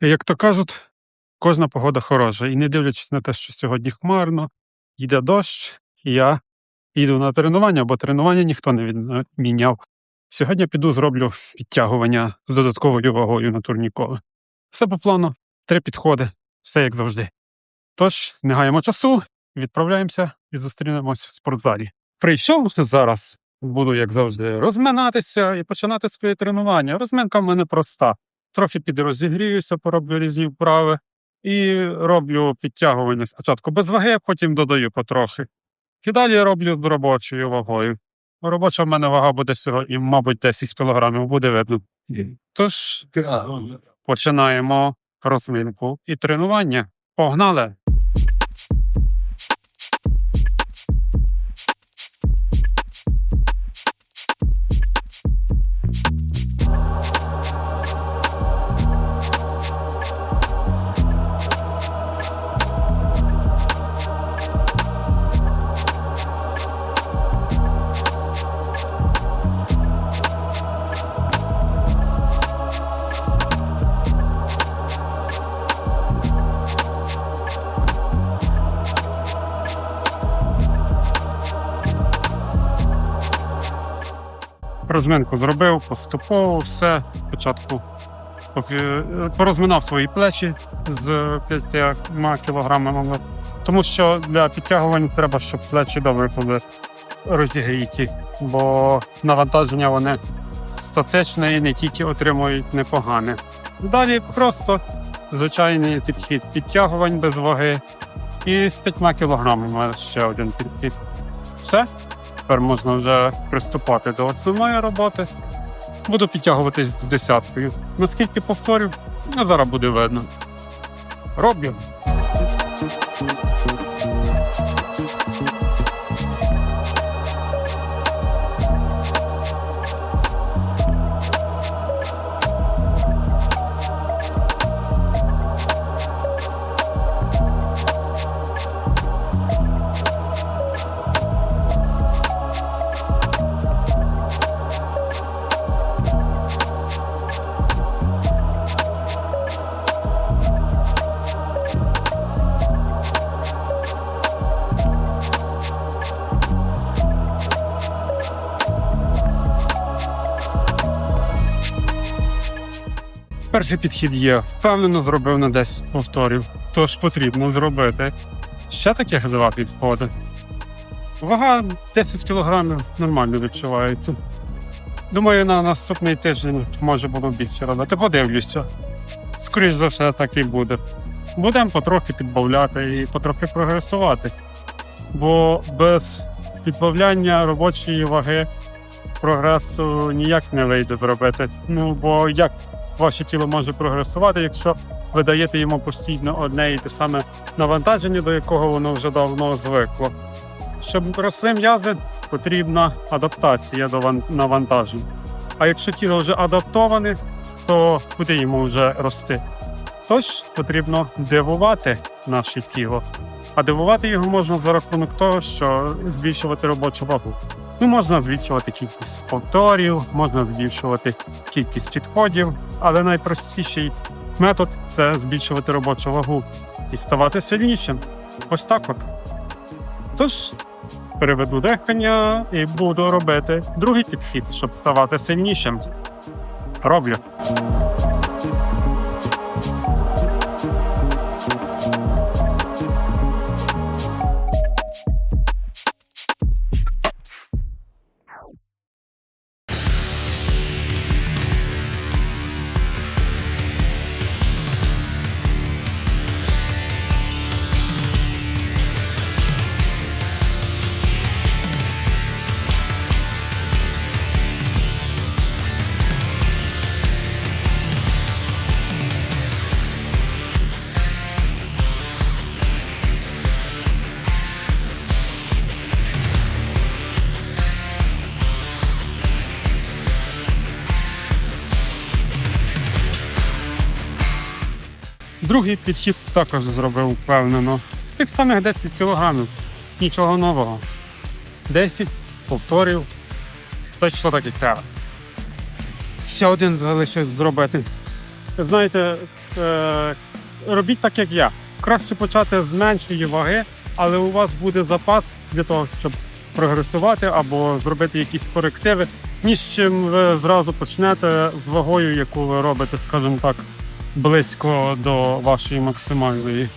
Як то кажуть, кожна погода хороша. І не дивлячись на те, що сьогодні хмарно, йде дощ, і я йду на тренування, бо тренування ніхто не відміняв. Сьогодні піду зроблю підтягування з додатковою вагою на турнікове. Все по плану, три підходи, все як завжди. Тож, не гаємо часу, відправляємося і зустрінемось в спортзалі. Прийшов зараз, буду, як завжди, розминатися і починати своє тренування. Розминка в мене проста. Трохи підрозігріюся, пороблю різні вправи і роблю підтягування спочатку без ваги, а потім додаю потрохи. І далі роблю робочою вагою. Робоча в мене вага буде сьогодні, мабуть, 10 кілограмів буде видно. Тож починаємо розминку і тренування. Погнали! Розминку зробив поступово, все. Спочатку порозминав свої плечі з 5 кілограмами, тому що для підтягувань треба, щоб плечі добре були розігріті, бо навантаження вони статичне і не тільки отримують непогане. Далі просто звичайний підхід підтягувань без ваги. І з 5 кілограмами ще один підхід. Все. Тепер можна вже приступати до основної роботи. Буду підтягуватись з десяткою. Наскільки повторю, а зараз буде видно. Роблю. Перший підхід є. Впевнено зробив на 10 повторів. Тож потрібно зробити. Ще таких два підходи. Вага 10 кілограмів нормально відчувається. Думаю, на наступний тиждень може було більше робити. Подивлюся. Скоріше за все, так і буде. Будемо потрохи підбавляти і потрохи прогресувати. Бо без підбавляння робочої ваги прогресу ніяк не вийде зробити. Ну бо як ваше тіло може прогресувати, якщо ви даєте йому постійно одне і те саме навантаження, до якого воно вже давно звикло. Щоб росли м'язи, потрібна адаптація до ван- навантажень. А якщо тіло вже адаптоване, то куди йому вже рости? Тож потрібно дивувати наше тіло. А дивувати його можна за рахунок того, що збільшувати робочу вагу. Ну, можна збільшувати кількість повторів, можна збільшувати кількість підходів, але найпростіший метод це збільшувати робочу вагу і ставати сильнішим. Ось так от. Тож, переведу дихання і буду робити другий підхід, щоб ставати сильнішим. Роблю. Другий підхід також зробив впевнено. Тих самих 10 кілограмів. Нічого нового. 10 повторів. Зайшло так і треба. Ще один залишив зробити. Знаєте, е, робіть так, як я. Краще почати з меншої ваги, але у вас буде запас для того, щоб прогресувати або зробити якісь корективи, ніж чим ви зразу почнете з вагою, яку ви робите, скажімо так, близько до вашої максимальної.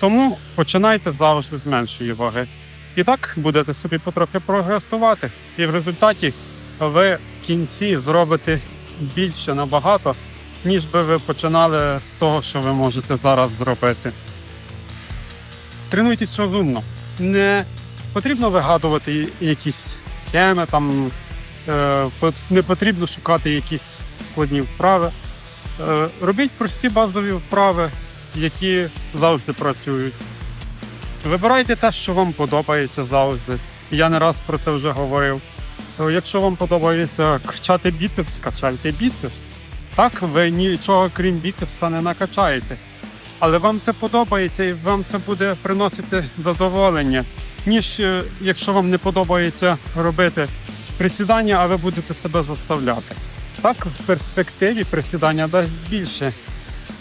Тому починайте завжди з меншої ваги. І так будете собі потрохи прогресувати. І в результаті ви в кінці зробите більше набагато, ніж би ви починали з того, що ви можете зараз зробити. Тренуйтесь розумно. Не потрібно вигадувати якісь схеми, там, е, не потрібно шукати якісь складні вправи. Е, робіть прості базові вправи, які завжди працюють. Вибирайте те, що вам подобається завжди. Я не раз про це вже говорив. Якщо вам подобається качати біцепс, качайте біцепс. Так, ви нічого крім біцепса не накачаєте. Але вам це подобається і вам це буде приносити задоволення, ніж е, якщо вам не подобається робити присідання, а ви будете себе заставляти. Так, в перспективі присідання дасть більше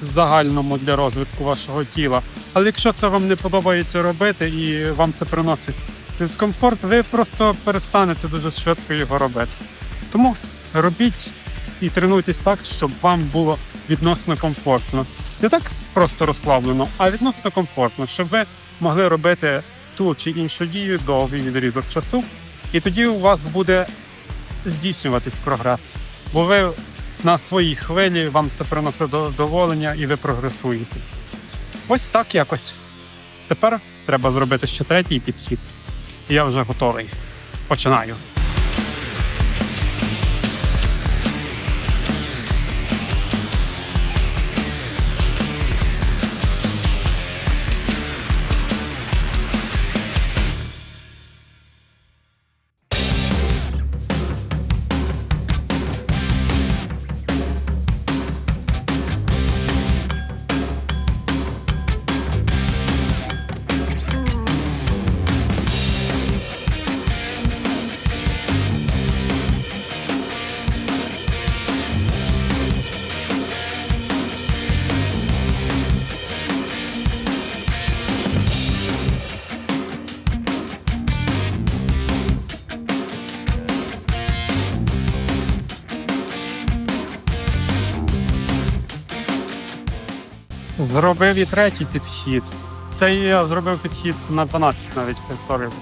загальному для розвитку вашого тіла. Але якщо це вам не подобається робити і вам це приносить дискомфорт, ви просто перестанете дуже швидко його робити. Тому робіть і тренуйтесь так, щоб вам було відносно комфортно. Не так просто розслаблено, а відносно комфортно, щоб ви могли робити ту чи іншу дію довгий відрізок часу, і тоді у вас буде здійснюватись прогрес. Бо ви на своїй хвилі вам це приносить задоволення і ви прогресуєте. Ось так якось. Тепер треба зробити ще третій підхід. Я вже готовий. Починаю. Зробив і третій підхід. Це я зробив підхід на 12 навіть повторив.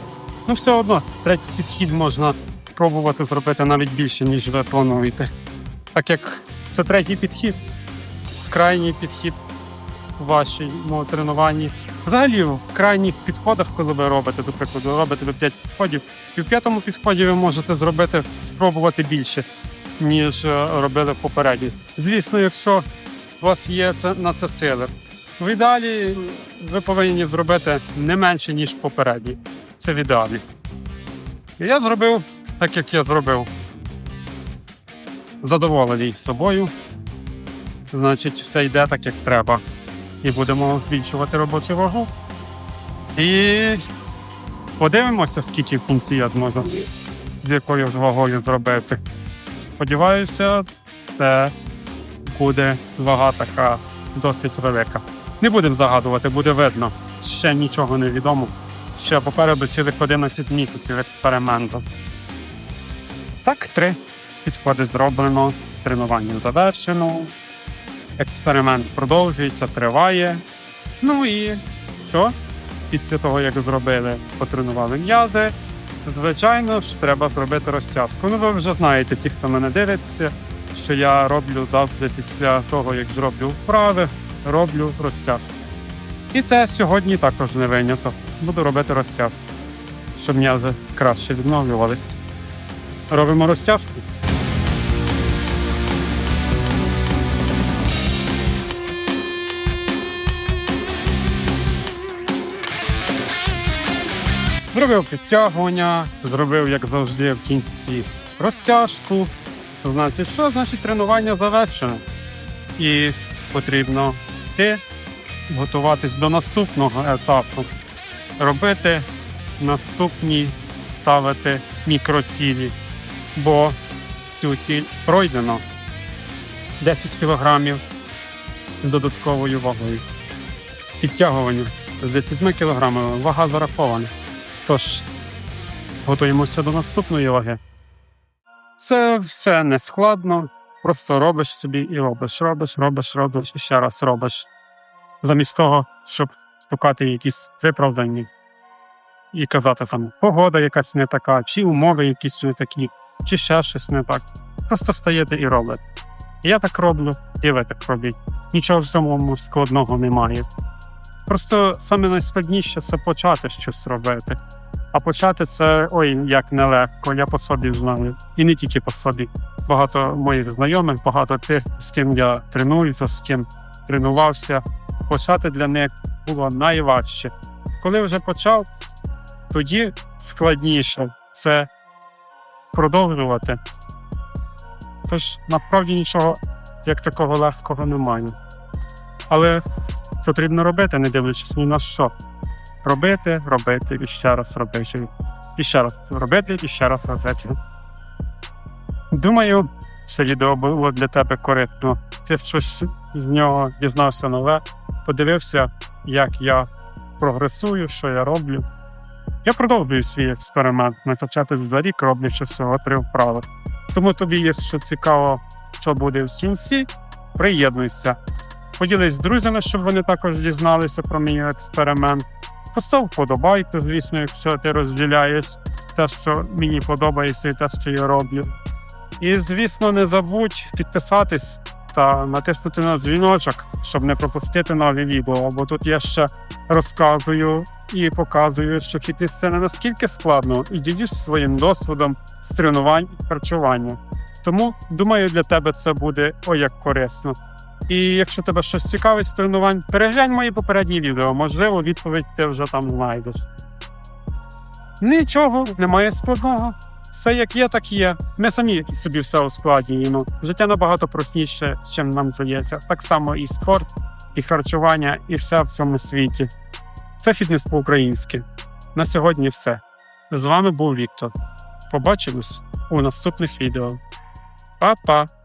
Ну, все одно, третій підхід можна пробувати зробити навіть більше, ніж ви плануєте. Так як це третій підхід, крайній підхід у вашому тренуванні. Взагалі, в крайніх підходах, коли ви робите, до прикладу, робите ви 5 підходів, і в п'ятому підході ви можете зробити, спробувати більше, ніж е, робили в попередніх. Звісно, якщо у вас є на це сили. В ідеалі ви повинні зробити не менше, ніж попередній. Це в ідеалі. Я зробив так, як я зробив. Задоволений собою. Значить, все йде так, як треба. І будемо збільшувати робочу вагу. І подивимося, скільки кінці я зможу з якою вагою зробити. Сподіваюся, це буде вага така досить велика. Не будемо загадувати, буде видно. Ще нічого не відомо. Ще попереду цілих 11 місяців експерименту. Так, три підходи зроблено, тренування завершено. Експеримент продовжується, триває. Ну і що? Після того, як зробили, потренували м'язи, звичайно ж, треба зробити розтяжку. Ну, ви вже знаєте, ті, хто мене дивиться, що я роблю завжди після того, як зроблю вправи, роблю розтяжку. І це сьогодні також не винято. Буду робити розтяжку, щоб м'язи краще відновлювались. Робимо розтяжку. Зробив підтягування, зробив, як завжди, в кінці розтяжку. Значить, що значить тренування завершено? І потрібно йти, готуватись до наступного етапу, робити наступні, ставити мікроцілі, бо цю ціль пройдено 10 кілограмів з додатковою вагою. Підтягування з 10 кг вага зарахована. Тож, готуємося до наступної ваги. Це все не складно. Просто робиш собі і робиш, робиш, робиш, робиш і ще раз робиш. Замість того, щоб шукати якісь виправдання і казати там погода якась не така, чи умови якісь не такі, чи ще щось не так. Просто стаєте і робите. Я так роблю, і ви так робіть. Нічого в цьому складного немає. Просто саме найскладніше це почати щось робити. А почати це ой, як нелегко, я по собі знаю. І не тільки по собі. Багато моїх знайомих, багато тих, з ким я тренуюся, з ким тренувався. Почати для них було найважче. Коли вже почав, тоді складніше це продовжувати. Тож насправді нічого як такого легкого немає. Але потрібно робити, не дивлячись ні на що. Робити, робити і ще раз робити. І ще раз робити, і ще раз робити. Думаю, це відео було для тебе корисно. Ти щось з нього дізнався нове, подивився, як я прогресую, що я роблю. Я продовжую свій експеримент, накачати за рік, роблячи всього три вправи. Тому тобі, якщо цікаво, що буде в кінці, приєднуйся. Поділись з друзями, щоб вони також дізналися про мій експеримент. Постав вподобайку, звісно, якщо ти розділяєш те, що мені подобається, і те, що я роблю. І, звісно, не забудь підписатись та натиснути на дзвіночок, щоб не пропустити нові відео, бо тут я ще розказую і показую, що фітнес це не наскільки складно, і ділюсь своїм досвідом з тренувань і харчування. Тому думаю, для тебе це буде ой як корисно. І якщо тебе щось цікавить з тренувань, переглянь мої попередні відео, можливо, відповідь ти вже там знайдеш. Нічого, немає складного. Все як є, так є. Ми самі собі все ускладнюємо. Життя набагато простіше, чим нам здається. Так само і спорт, і харчування, і все в цьому світі. Це фітнес по-українськи. На сьогодні все. З вами був Віктор. Побачимось у наступних відео. Па-па!